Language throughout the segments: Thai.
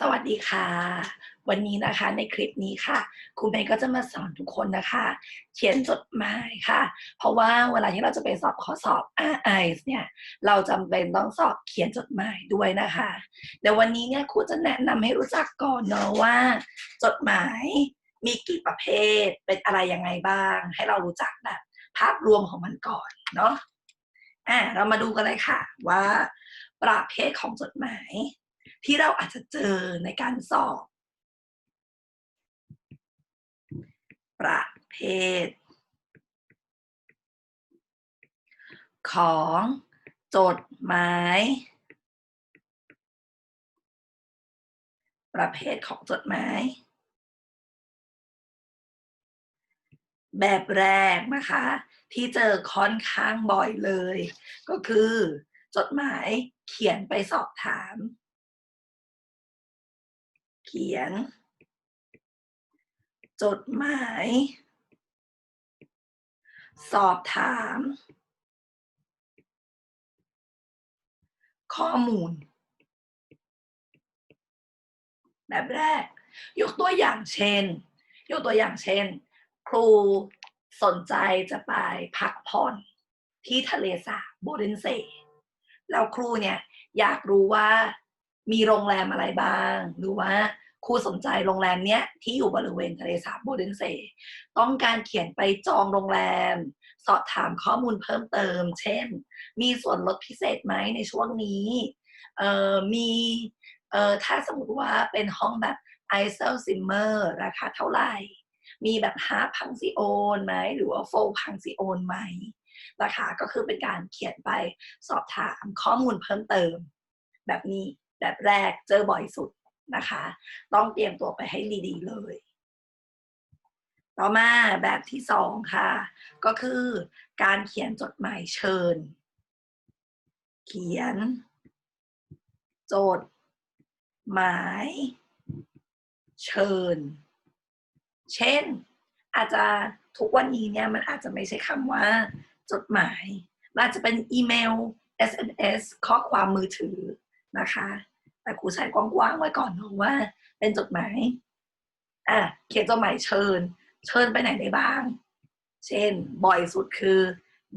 สวัสดีค่ะ วันนี้นะคะในคลิปนี้ค่ะครูเมย์ก็จะมาสอนทุกคนนะคะ เขียนจดหมายค่ะ เพราะว่าเวลาที่เราจะไปสอบข้อสอบ RIS เนี่ยเราจำเป็นต้องสอบเขียนจดหมายด้วยนะคะเดี๋ยววันนี้เนี่ยครูจะแนะนำให้รู้จักก่อนเนาะว่า จดหมายมีกี่ประเภทเป็นอะไรยังไงบ้าง ให้เรารู้จักแบบภาพรวมของมันก่อนเนาะอะเรามาดูกันเลยค่ะว่าประเภทของจดหมาย ที่เราอาจจะเจอในการสอบ ประเภท ของจดหมาย ประเภทของจดหมาย แบบแรกนะคะ ที่เจอค่อนข้างบ่อยเลย ก็คือ จดหมายเขียนไปสอบถาม ขียน จดหมาย สอบถาม ข้อมูล แบบแรก ยกตัวอย่างเช่น ยกตัวอย่างเช่น ครูสนใจจะไปพักผ่อนที่ทะเลสาบโบเดนเซแล้วครูเนี่ยอยากรู้ว่ามีโรงแรมอะไรบ้าง หรือว่า ครูสนใจโรงแรมเนี้ยที่อยู่บริเวณทะเลสาบโบเดนเซ ต้องการเขียนไปจองโรงแรม สอบถามข้อมูลเพิ่มเติม เช่น มีส่วนลดพิเศษไหมในช่วงนี้เอ่อมีเอ่อถ้าสมมติว่าเป็นห้องแบบไอเซลซิมเมอร์ราคาเท่าไหร่ มีแบบฮาร์พังซิโอนไหมหรือว่าโฟพังซิโอนไหมนะคะก็คือเป็นการเขียนไปสอบถามข้อมูลเพิ่มเติม แบบนี้แบบแรกเจอบ่อยสุด นะคะ ต้องเตรียมตัวไปให้ดีๆเลย ต่อมาแบบที่สองค่ะ ก็คือการเขียนจดหมายเชิญ เขียน จด หมาย เชิญ เช่น อาจจะทุกวันนี้เนี่ยมันอาจจะไม่ใช่คำว่า จดหมายมันอาจจะเป็นอีเมล SMS ข้อความมือถือนะคะ แต่ครูใช้กว้างๆไว้ก่อนเนอะว่า เป็นจดหมายอะเขียนจดหมายเชิญ เชิญไปไหนได้บ้าง เช่น บ่อยสุดคือ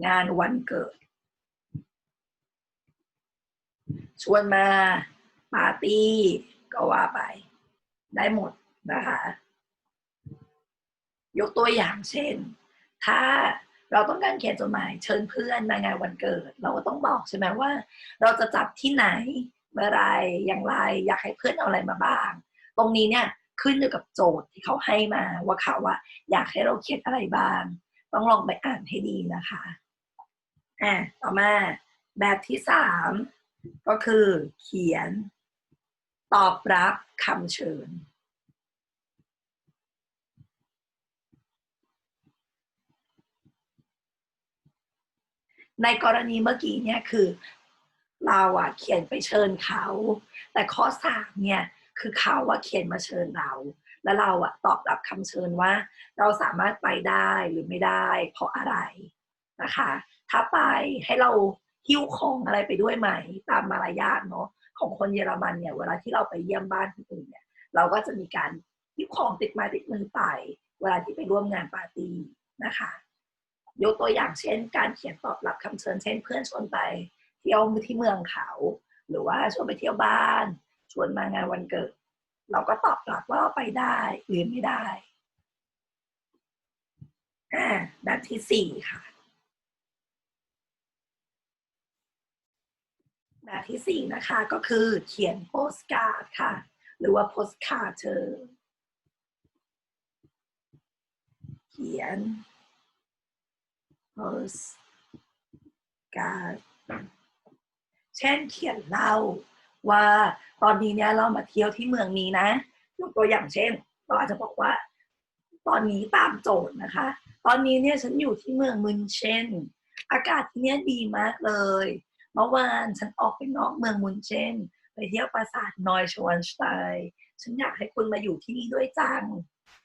งานวันเกิด ชวนมาปาร์ตี้ก็ว่าไป ได้หมดนะคะ ยกตัวอย่างเช่น ถ้าเราต้องการเขียนจดหมายเชิญเพื่อนมางานวันเกิด เราก็ต้องบอกใช่ไหมว่า เราจะจัดที่ไหน เมื่อไรอย่างไรอยากให้เพื่อนเอาอะไรมาบ้าง ตรงนี้เนี่ยขึ้นอยู่กับโจทย์ที่เขาให้มาว่าเขาว่าอยากให้เราเขียนอะไรบ้าง ต้องลองไปอ่านให้ดีนะคะอะต่อมาแบบที่สามก็คือเขียน ตอบรับคำเชิญในกรณีเมื่อกี้เนี่ยคือ เราอะเขียนไปเชิญเขา แต่ข้อสามเนี่ยคือเขาว่าเขียนมาเชิญเรา แล้วเราอะตอบรับคำเชิญว่า เราสามารถไปได้หรือไม่ได้ เพราะอะไรนะคะ ถ้าไปให้เราหิ้วของอะไรไปด้วยไหม ตามมารยาทเนาะของคนเยอรมันเนี่ยเวลาที่เราไปเยี่ยมบ้านคนอื่นเนี่ยเราก็จะมีการหิ้วของติดมาติดมือไป เวลาที่ไปร่วมงานปาร์ตี้นะคะ ยกตัวอย่างเช่น การเขียนตอบรับคำเชิญเช่น เพื่อนชวนไป เที่ยวที่เมืองเขา หรือว่าชวนไปเที่ยวบ้าน ชวนมางานวันเกิด เราก็ตอบรับว่าไปได้หรือไม่ได้อ่าแบบที่สี่ค่ะ แบบที่สี่นะคะก็คือเขียนโปสการ์ดค่ะ หรือว่าโปสการ์ดเธอเขียนโพสการ์ด เช่นเขียนเล่าว่าตอนนี้เนี่ยเรามาเที่ยวที่เมืองนี้นะยกตัวอย่างเช่นเราอาจจะบอกว่า ตอนนี้ตามโจทย์นะคะ ตอนนี้เนี่ยฉันอยู่ที่เมืองมุนเชนอากาศที่เนี่ยดีมากเลยเมื่อวานฉันออกไปนอกเมืองมุนเชนไปเที่ยวปราสาทนอยชวนสไตน์ฉันอยากให้คุณมาอยู่ที่นี่ด้วยจัง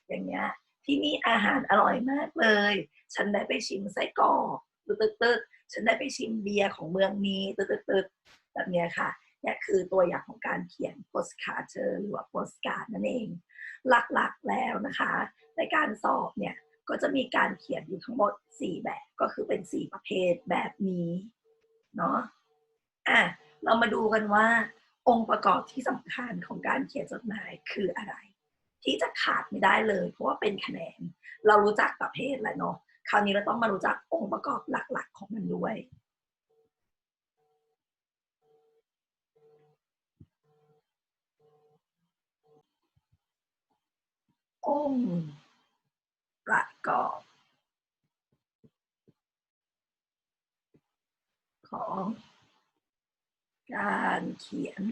อย่างเงี้ย ที่นี่อาหารอร่อยมากเลย ฉันได้ไปชิมไส้กรอกตึ๊ดตึ๊ดตึ๊ด ฉันได้ไปชิมเบียร์ของเมืองนี้ตึ๊ดตึ๊ดตึ๊ดแบบเนี้ยค่ะเนี่ยคือตัวอย่างของการเขียน postcard เชิญหรือว่า postcard นั่นเอง หลักๆแล้วนะคะ ในการสอบเนี่ยก็จะมีการเขียนอยู่ทั้งหมด 4 แบบก็คือเป็น 4 ประเภทแบบนี้เนาะอะเรามาดูกันว่า องค์ประกอบที่สำคัญของการเขียนจดหมายคืออะไร ที่จะขาดไม่ได้เลย เพราะว่าเป็นคะแนน เรารู้จักประเภทแล้วเนาะ คราวนี้เราต้องมารู้จักองค์ประกอบหลักๆของมันด้วยองค์ประกอบของการเขียน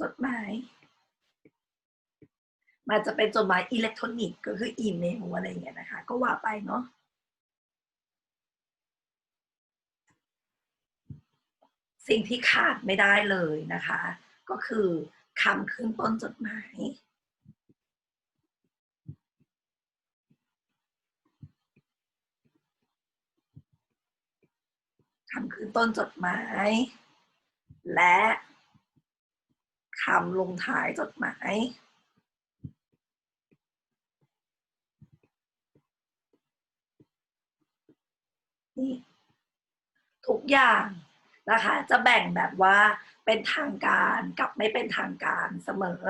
จดหมาย มันจะเป็นจดหมายอิเล็กทรอนิกส์ก็คืออีเมลอะไรอย่างเงี้ยนะคะ ก็ว่าไปเนาะสิ่งที่ขาดไม่ได้เลยนะคะ ก็คือคำขึ้นต้นจดหมาย คำขึ้นต้นจดหมาย และคำลงท้ายจดหมาย นี่ทุกอย่างนะคะ จะแบ่งแบบว่าเป็นทางการกับไม่เป็นทางการเสมอ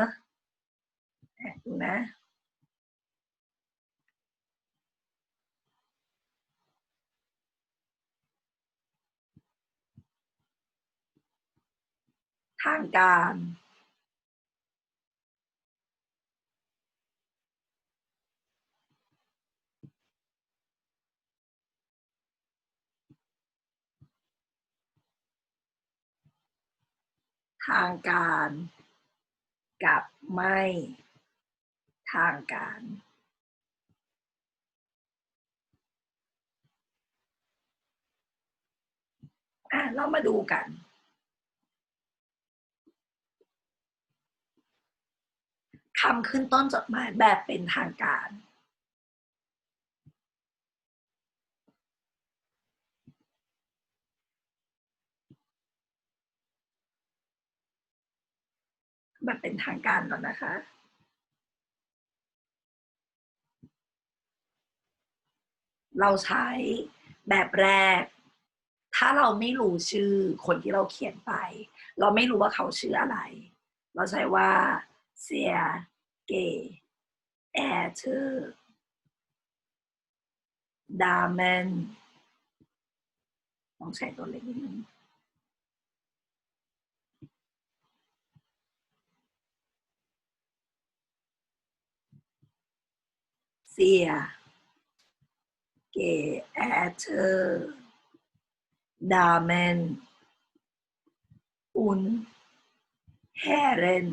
ดูนะทางการ ทางการ กับไม่ทางการ อะ เรามาดูกันคำขึ้นต้นจดหมายแบบเป็นทางการ แบบเป็นทางการก่อนนะคะ เราใช้แบบแรก ถ้าเราไม่รู้ชื่อคนที่เราเขียนไป เราไม่รู้ว่าเขาชื่ออะไร เราใช้ว่าเสียเกแอเธอร์ดาแมนต้องใช้ตัวเล็กนิดนึง เสีย เกแอเธอร์ ดาแมน อุนแฮเรน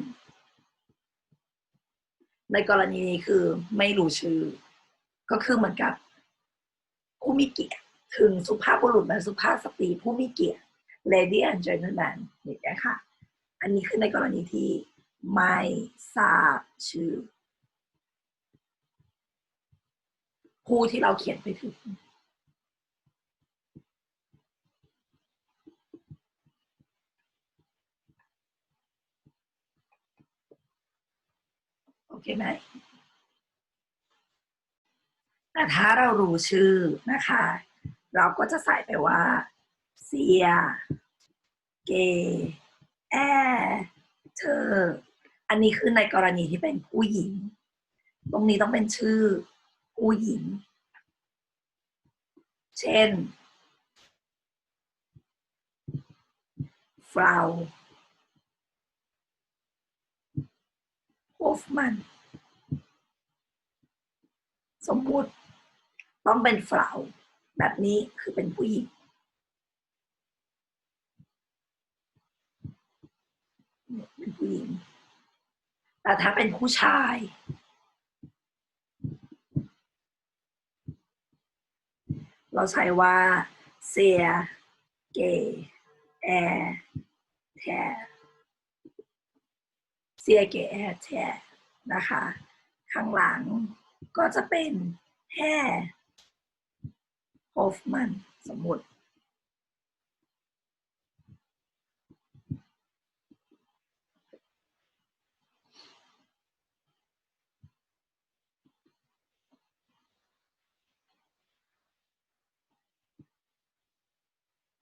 ในกรณีนี้คือไม่รู้ชื่อ ก็คือเหมือนกับผู้มีเกียรติ ถึงสุภาพบุรุษและสุภาพสตรีผู้มีเกียรติ lady and gentleman อย่างนี้ยค่ะอันนี้คือในกรณีที่ไม่ทราบชื่อ ผู้ที่เราเขียนไปถึงโอเคไหมแต่ถ้าเรารู้ชื่อนะคะ เราก็จะใส่ไปว่าเสียเกแอเธอ อันนี้คือในกรณีที่เป็นผู้หญิง ตรงนี้ต้องเป็นชื่อ ผู้หญิง เช่น ฟราวโฮฟมัน สมมุติต้องเป็นฟราวแบบนี้คือเป็นผู้หญิง เป็นผู้หญิง แต่ถ้าเป็นผู้ชาย เราใช้ว่าเสีย เกแอแทเสียเกแอแทนะคะ ข้างหลังก็จะเป็นแฮโฮฟมันสมมุติ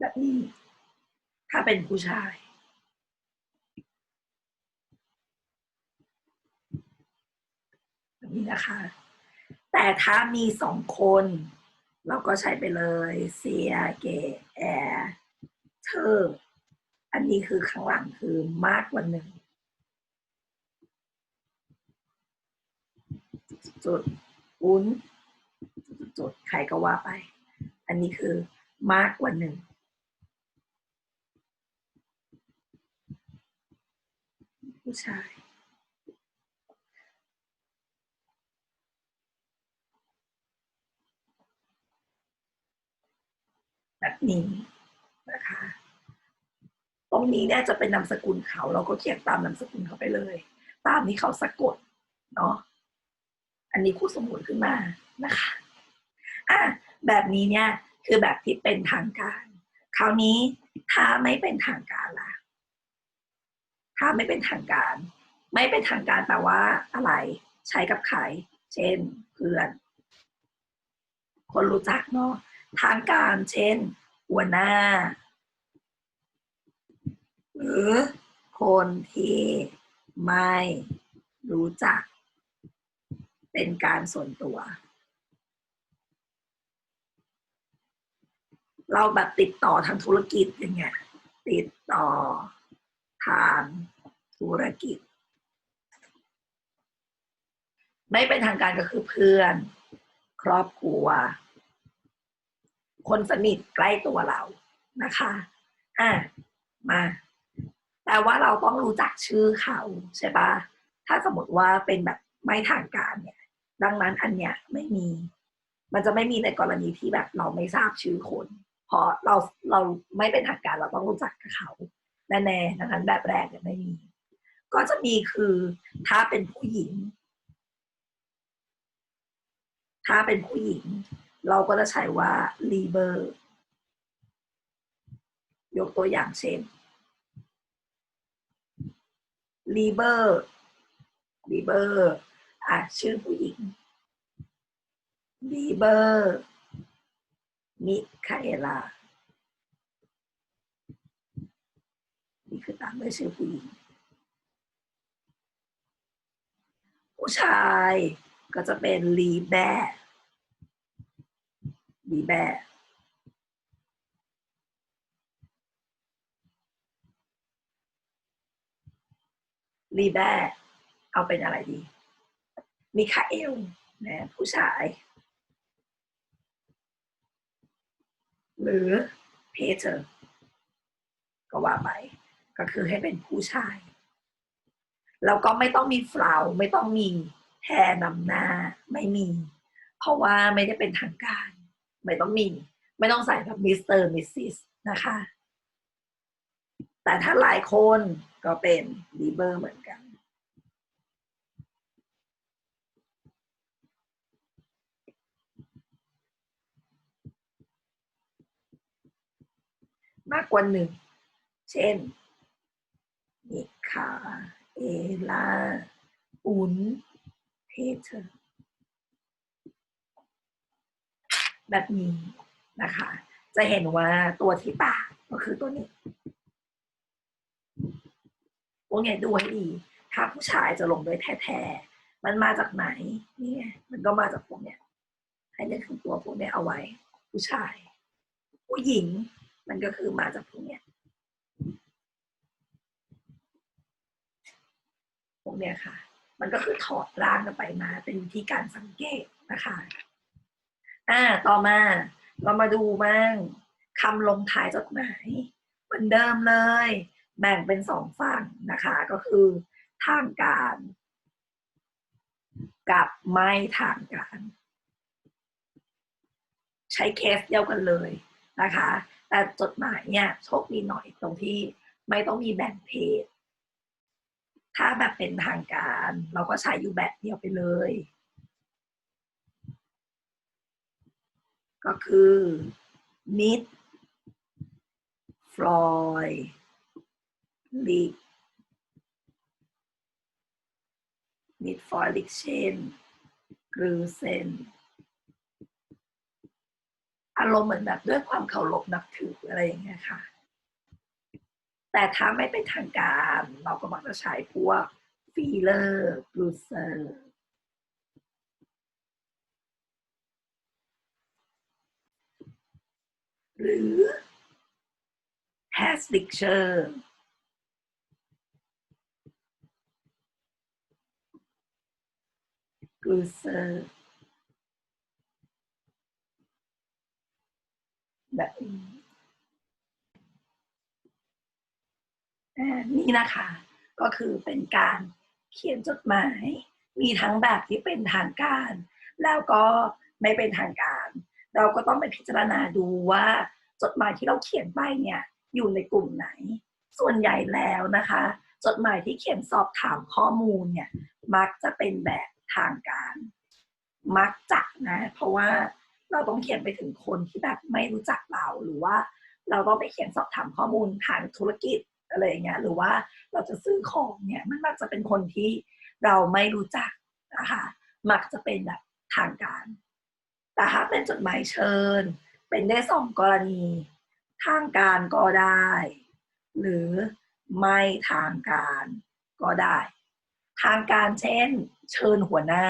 แบบนี้ ถ้าเป็นผู้ชาย แบบนี้นะคะ แต่ถ้ามีสองคน เราก็ใช้ไปเลยเซียเกแอเธอ อันนี้คือข้างหลังคือมากกว่าหนึ่งจุดอุ้นจุดใครก็ว่าไป อันนี้คือมากกว่าหนึ่ง ผู้ชายแบบนี้นะคะตรงนี้เนี่ยจะเป็นนามสกุลเขาเราก็เขียนตามนามสกุลเขาไปเลย ตามที่เขาสะกดเนาะอันนี้คู่สมุนขึ้นมานะคะอะแบบนี้เนี่ยคือแบบที่เป็นทางการ คราวนี้ถ้าไม่เป็นทางการล่ะ ถ้าไม่เป็นทางการ ไม่เป็นทางการแปลว่าอะไรใช้กับใครเช่น เพื่อน คนรู้จักเนาะทางการเช่น หัวหน้า หรือคนที่ไม่รู้จัก เป็นการส่วนตัว เราแบบติดต่อทางธุรกิจอย่างเงี้ยติดต่อ ทางธุรกิจ ไม่เป็นทางการก็คือเพื่อน ครอบครัว คนสนิทใกล้ตัวเรานะคะอะมาแต่ว่าเราต้องรู้จักชื่อเขาใช่ปะถ้าสมมติว่าเป็นแบบไม่ทางการเนี่ย ดังนั้นอันเนี้ยไม่มี มันจะไม่มีในกรณีที่แบบเราไม่ทราบชื่อคน เพราะเราเราไม่เป็นทางการเราต้องรู้จักกับเขา แน่ๆดังนั้นแบบแรกเนี่ยไม่มี ก็จะมีคือถ้าเป็นผู้หญิง ถ้าเป็นผู้หญิง เราก็จะใช้ว่า l i b e r ยกตัวอย่างเช่น l i b e r l i b e r อะชื่อผู้หญิง lieber มิคาเอลา นี่คือตามด้วยชื่อผู้หญิง ผู้ชายก็จะเป็นลีแบลีแบลีแบเอาเป็นอะไรดีมิคาเอลนะผู้ชาย หรือเพเทอร์ก็ว่าไป ก็คือให้เป็นผู้ชาย แล้วก็ไม่ต้องมีฟลาวไม่ต้องมีแทนนำหน้าไม่มี เพราะว่าไม่ได้เป็นทางการ ไม่ต้องมี ไม่ต้องใส่แบบมิสเตอร์มิสซิสนะคะ แต่ถ้าหลายคนก็เป็นลีเบอร์เหมือนกันมากกว่าหนึ่ง เช่น มิคาเอลาอุนเพเทอร์แบบนี้นะคะ จะเห็นว่าตัวที่ปากก็คือตัวนี้พวกนี้ยดูให้ดี ถ้าผู้ชายจะลงด้วยแท้ๆ มันมาจากไหน นี่ไง มันก็มาจากพวกเนี้ย ให้นึกถึงตัวพวกเนี้ยเอาไว้ ผู้ชาย ผู้หญิง มันก็คือมาจากพวกเนี้ย พ วกเนี้ยค่ะ มันก็คือถอดร่างกันไปมา เป็นวิธีการสังเกตนะคะ อ่า ต่อมาเรามาดูมั่งคำลงท้ายจดหมาย เหมือนเดิมเลย แบ่งเป็นสองฝั่งนะคะ ก็คือทางการ กับไม่ทางการ ใช้เคสเดียวกันเลยนะคะ แต่จดหมายเนี่ยโชคดีหน่อยตรงที่ไม่ต้องมีแบ่งเพศ ถ้าแบบเป็นทางการ เราก็ใช้อยู่แบบเดียวไปเลย ก็คือ mid Floyd Lee mid Floyd Chen หรือเซนอารมณ์เหมือนแบบด้วยความเคารพนับถืออะไรอย่างเงี้ยค่ะ แต่ถ้าไม่เป็นทางการเราก็มักจะใช้พวกฟีเลอร์บลูเซอร์หรือ has picture กลูเซอร์แบบนี้อ่า นี่นะคะก็คือเป็นการเขียนจดหมาย มีทั้งแบบที่เป็นทางการ แล้วก็ไม่เป็นทางการ เราก็ต้องไปพิจารณาดูว่าจดหมายที่เราเขียนไปเนี่ยอยู่ในกลุ่มไหน ส่วนใหญ่แล้วนะคะ จดหมายที่เขียนสอบถามข้อมูลเนี่ยมักจะเป็นแบบทางการ มักจะนะ เพราะว่าเราต้องเขียนไปถึงคนที่แบบไม่รู้จักเราหรือว่า เราต้องไปเขียนสอบถามข้อมูลทางธุรกิจ อะไรอย่างเงี้ยหรือว่าเราจะซื้อของเนี่ยมันมักจะเป็นคนที่เราไม่รู้จักนะคะมักจะเป็นแบบทางการ แต่ถ้าเป็นจดหมายเชิญ เป็นได้สองกรณี ทางการก็ได้ หรือไม่ทางการก็ได้ ทางการเช่น เชิญหัวหน้า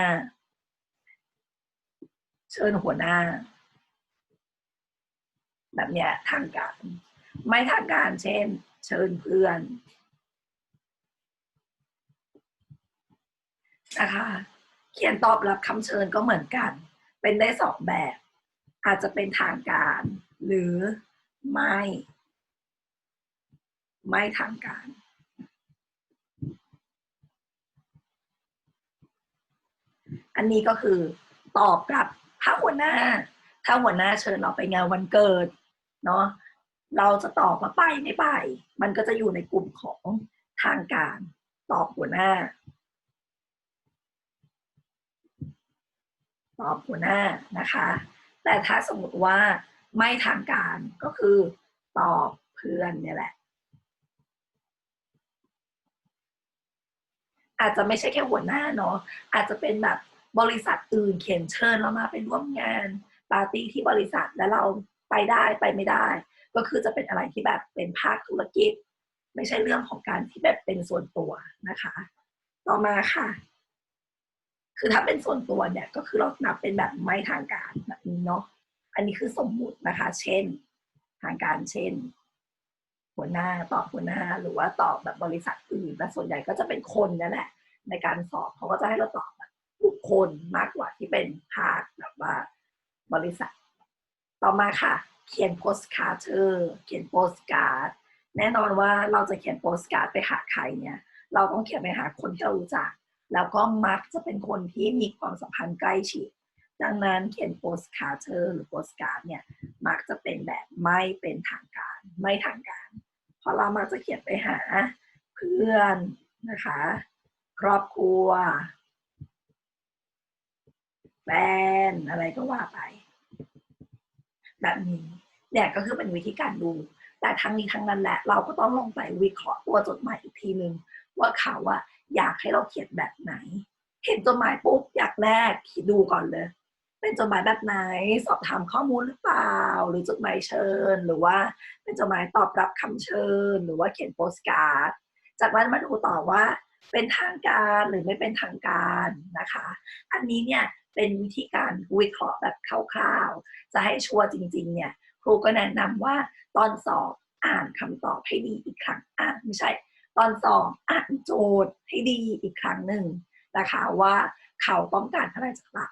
เชิญหัวหน้า แบบเนี้ยทางการ ไม่ทางการเช่น เชิญเพื่อนนะคะเขียนตอบรับคำเชิญก็เหมือนกัน เป็นได้สองแบบ อาจจะเป็นทางการ หรือไม่ ไม่ทางการอันนี้ก็คือตอบกลับถ้าหัวหน้า ถ้าหัวหน้าเชิญเราไปงานวันเกิด เนาะ เราจะตอบว่าไปไม่ไป มันก็จะอยู่ในกลุ่มของทางการตอบหัวหน้า ตอบหัวหน้านะคะ แต่ถ้าสมมติว่าไม่ทางการก็คือตอบเพื่อนเนี่ยแหละ อาจจะไม่ใช่แค่หัวหน้าเนาะอาจจะเป็นแบบบริษัทอื่นเขียนเชิญเรามาไปร่วมงานปาร์ตี้ที่บริษัทแล้วเรา ไปได้ไปไม่ได้ ก็คือจะเป็นอะไรที่แบบเป็นภาคธุรกิจ ไม่ใช่เรื่องของการที่แบบเป็นส่วนตัวนะคะ ต่อมาค่ะ คือถ้าเป็นส่วนตัวเนี่ยก็คือเรานับเป็นแบบไม่ทางการแบบนี้เนาะอันนี้คือสมมุตินะคะ เช่น ทางการเช่น หัวหน้าตอบหัวหน้าหรือว่าตอบแบบบริษัทอื่นแต่ส่วนใหญ่ก็จะเป็นคนนั่นแหละ ในการสอบเขาก็จะให้เราตอบแบบบุคคลมากกว่าที่เป็นภาคแบบว่าบริษัท ต่อมาค่ะ เขียนโพสการ์ดเธอเขียนโพสการ์ดแน่นอนว่าเราจะเขียนโพสการ์ดไปหาใครเนี่ย เราต้องเขียนไปหาคนที่เรารู้จัก แล้วก็มักจะเป็นคนที่มีความสัมพันธ์ใกล้ชิดดังนั้นเขียนโพสการ์ดเธอหรือโพสการ์ดเนี่ยมักจะเป็นแบบไม่เป็นทางการ ไม่ทางการ เพราะเรามักจะเขียนไปหาเพื่อนนะคะ ครอบครัวแฟนอะไรก็ว่าไป แบบนี้เนี่ยก็คือเป็นวิธีการดู แต่ทั้งนี้ทั้งนั้นแหละ เราก็ต้องลงไปวิเคราะห์ตัวจดหมายอีกทีนึง ว่าเขาอะอยากให้เราเขียนแบบไหน เห็นจดหมายปุ๊บอยากแรกดดูก่อนเลย เป็นจดหมายแบบไหน สอบถามข้อมูลหรือเปล่า หรือจดหมายเชิญ หรือว่าเป็นจดหมายตอบรับคำเชิญ หรือว่าเขียนโปสการ์ด จากนั้นมาดูต่อว่าเป็นทางการหรือไม่เป็นทางการนะคะ อันนี้เนี่ย เป็นวิธีการวิเคราะห์แบบคร่าวๆ จะให้ชัวร์จริงๆ เนี่ยครูก็แนะนำว่าตอนสอบอ่านคำตอบให้ดีอีกครั้งอ่านไม่ใช่ ตอนสอบอ่านโจทย์ให้ดีอีกครั้งหนึ่งนะคะว่าเขาต้องการอะไรจากเรา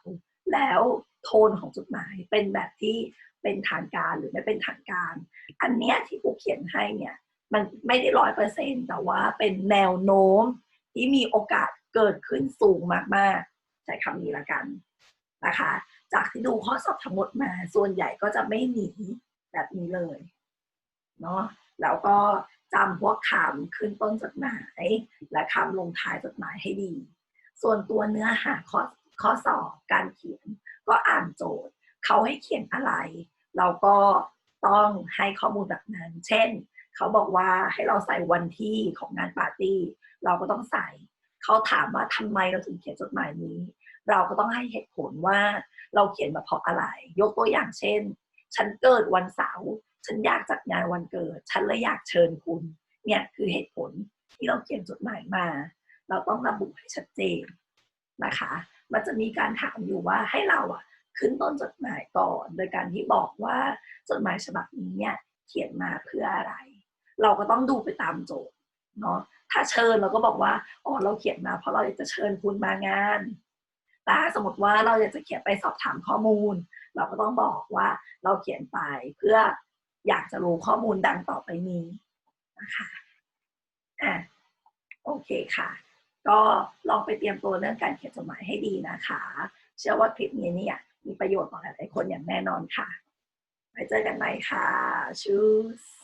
แล้วโทนของจดหมายเป็นแบบที่เป็นทางการหรือไม่เป็นทางการ อันเนี้ยที่ครูเขียนให้เนี่ยมันไม่ได้ร้อยเปอร์เซ็นต์แต่ว่าเป็นแนวโน้มที่มีโอกาสเกิดขึ้นสูงมากๆ ใช้คำนี้ละกัน นะคะ จากที่ดูข้อสอบทั้งหมดมาส่วนใหญ่ก็จะไม่หนีแบบนี้เลยเนาะแล้วก็จำพวกคำขึ้นต้นจดหมาย และคำลงท้ายจดหมายให้ดี ส่วนตัวเนื้อหาข้อข้อสอบการเขียน ก็อ่านโจทย์ เขาให้เขียนอะไร เราก็ต้องให้ข้อมูลแบบนั้น เช่น เขาบอกว่าให้เราใส่วันที่ของงานปาร์ตี้ เราก็ต้องใส่ เขาถามว่าทำไมเราถึงเขียนจดหมายนี้ เราก็ต้องให้เหตุผลว่าเราเขียนมาเพราะอะไร ยกตัวอย่างเช่น ฉันเกิดวันเสาร์ฉันอยากจัดงานวันเกิด ฉันเลยอยากเชิญคุณ เนี่ยคือเหตุผลที่เราเขียนจดหมายมา เราต้องระบุให้ชัดเจนนะคะ มันจะมีการถามอยู่ว่าให้เราอะขึ้นต้นจดหมายก่อน โดยการที่บอกว่าจดหมายฉบับนี้เนี่ยเขียนมาเพื่ออะไร เราก็ต้องดูไปตามโจทย์เนาะถ้าเชิญเราก็บอกว่าอ๋อเราเขียนมาเพราะเราอยากจะเชิญคุณมางาน ต่ถ้าสมมติว่าเราอยากจะเขียนไปสอบถามข้อมูล เราก็ต้องบอกว่าเราเขียนไปเพื่ออยากจะรู้ข้อมูลดังต่อไปนี้นะคะอะโอเคค่ะ ก็ลองไปเตรียมตัวเรื่องการเขียนจดหมายให้ดีนะคะ เชื่อว่าคลิปนี้เนี่ยมีประโยชน์ต่อหลายๆคนอย่างแน่นอนค่ะ ไปเจอกันใหม่ค่ะชูส